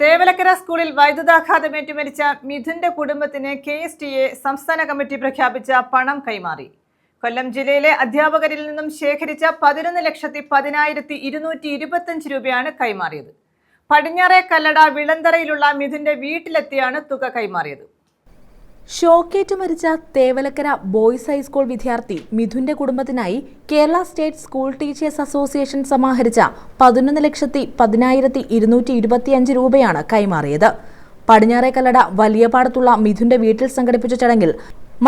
തേവലക്കര സ്കൂളിൽ വൈദ്യുതാഘാതമേറ്റ് മരിച്ച മിഥുന്റെ കുടുംബത്തിന് കെ എസ് ടി എ സംസ്ഥാന കമ്മിറ്റി പ്രഖ്യാപിച്ച പണം കൈമാറി. കൊല്ലം ജില്ലയിലെ അധ്യാപകരിൽ നിന്നും ശേഖരിച്ച പതിനൊന്ന് ലക്ഷത്തി പതിനായിരത്തി ഇരുന്നൂറ്റി ഇരുപത്തഞ്ച് രൂപയാണ് കൈമാറിയത്. പടിഞ്ഞാറെ കല്ലട വിളന്തറയിലുള്ള മിഥുന്റെ വീട്ടിലെത്തിയാണ് തുക കൈമാറിയത്. ഷോക്കേറ്റ് മരിച്ച തേവലക്കര ബോയ്സ് ഹൈസ്കൂൾ വിദ്യാർത്ഥി മിഥുന്റെ കുടുംബത്തിനായി Kerala state school teachers association സമാഹരിച്ച പതിനൊന്ന് ലക്ഷത്തി പതിനായിരത്തി ഇരുന്നൂറ്റി ഇരുപത്തിയഞ്ച് രൂപയാണ് കൈമാറിയത്. പടിഞ്ഞാറേക്കല്ലട വലിയപാടത്തുള്ള മിഥുന്റെ വീട്ടിൽ സംഘടിപ്പിച്ച ചടങ്ങിൽ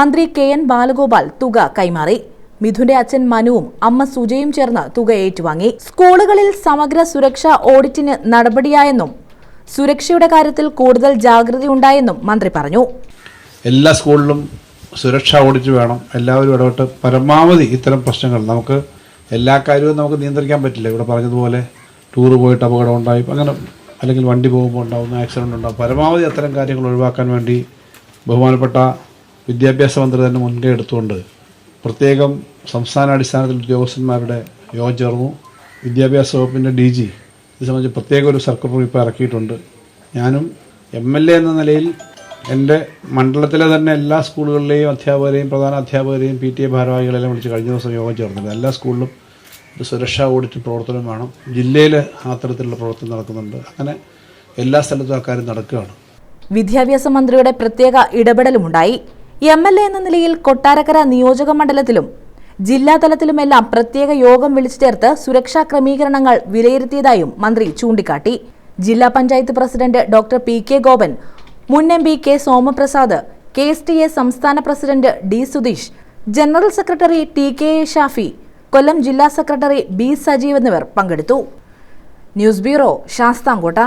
മന്ത്രി കെ എൻ ബാലഗോപാൽ തുക കൈമാറി. മിഥുന്റെ അച്ഛൻ മനുവും അമ്മ സുജയും ചേർന്ന് തുക ഏറ്റുവാങ്ങി. സ്കൂളുകളിൽ സമഗ്ര സുരക്ഷാ ഓഡിറ്റിന് നടപടിയായെന്നും സുരക്ഷയുടെ കാര്യത്തിൽ കൂടുതൽ ജാഗ്രതയുണ്ടായെന്നും മന്ത്രി പറഞ്ഞു. എല്ലാ സ്കൂളിലും സുരക്ഷാ ഓടിറ്റ് വേണം. എല്ലാവരും ഇടപെട്ട് പരമാവധി ഇത്തരം പ്രശ്നങ്ങൾ നമുക്ക് എല്ലാ കാര്യവും നമുക്ക് നിയന്ത്രിക്കാൻ പറ്റില്ല. ഇവിടെ പറഞ്ഞതുപോലെ ടൂർ പോയിട്ട് അപകടം ഉണ്ടായി. അങ്ങനെ അല്ലെങ്കിൽ വണ്ടി പോകുമ്പോൾ ഉണ്ടാകുന്ന ആക്സിഡന്റ് ഉണ്ടാകും. പരമാവധി അത്തരം കാര്യങ്ങൾ ഒഴിവാക്കാൻ വേണ്ടി ബഹുമാനപ്പെട്ട വിദ്യാഭ്യാസ മന്ത്രി തന്നെ മുൻകൈ എടുത്തുകൊണ്ട് പ്രത്യേകം സംസ്ഥാന അടിസ്ഥാനത്തിൽ ഉദ്യോഗസ്ഥന്മാരുടെ യോഗം ചേർന്നു. വിദ്യാഭ്യാസ വകുപ്പിന്റെ ഡി ജി ഇത് സംബന്ധിച്ച് പ്രത്യേക ഒരു സർക്കുലർ ഇപ്പോൾ ഇറക്കിയിട്ടുണ്ട്. ഞാനും എം എൽ എ എന്ന നിലയിൽ എന്റെ മണ്ഡലത്തിലെ തന്നെ എല്ലാ സ്കൂളുകളിലെയും അധ്യാപകരെയും പ്രധാന അധ്യാപകരെയും പി ടി എ ഭാരവാഹികളെല്ലാം വിളിച്ച് കഴിഞ്ഞ ദിവസം യോഗം ചേർന്നിട്ടുണ്ട് എല്ലാ സ്കൂളിലും ഒരു സുരക്ഷാ ഓഡിറ്റ് പ്രവർത്തനം വേണം. ജില്ലയിൽ അത്തരത്തിലുള്ള പ്രവർത്തനം നടക്കുന്നുണ്ട്. അങ്ങനെ എല്ലാ സ്ഥലത്തും അക്കാര്യം നടക്കുകയാണ്. വിദ്യാഭ്യാസ മന്ത്രിയുടെ പ്രത്യേക ഇടപെടലുമുണ്ടായി. എം എൽ എ എന്ന നിലയിൽ കൊട്ടാരക്കര നിയോജക മണ്ഡലത്തിലും ജില്ലാതലത്തിലുമെല്ലാം പ്രത്യേക യോഗം വിളിച്ചു ചേർത്ത് സുരക്ഷാ ക്രമീകരണങ്ങൾ വിലയിരുത്തിയതായും മന്ത്രി ചൂണ്ടിക്കാട്ടി. ജില്ലാ panchayat president doctor P K Gopan മുൻ M P K Somaprasad K S T A സംസ്ഥാന president D Sudheesh general secretary T K A Shafi Kollam ജില്ലാ സെക്രട്ടറി ബി സജീവ് എന്നിവർ പങ്കെടുത്തു. News bureau Sasthamkotta.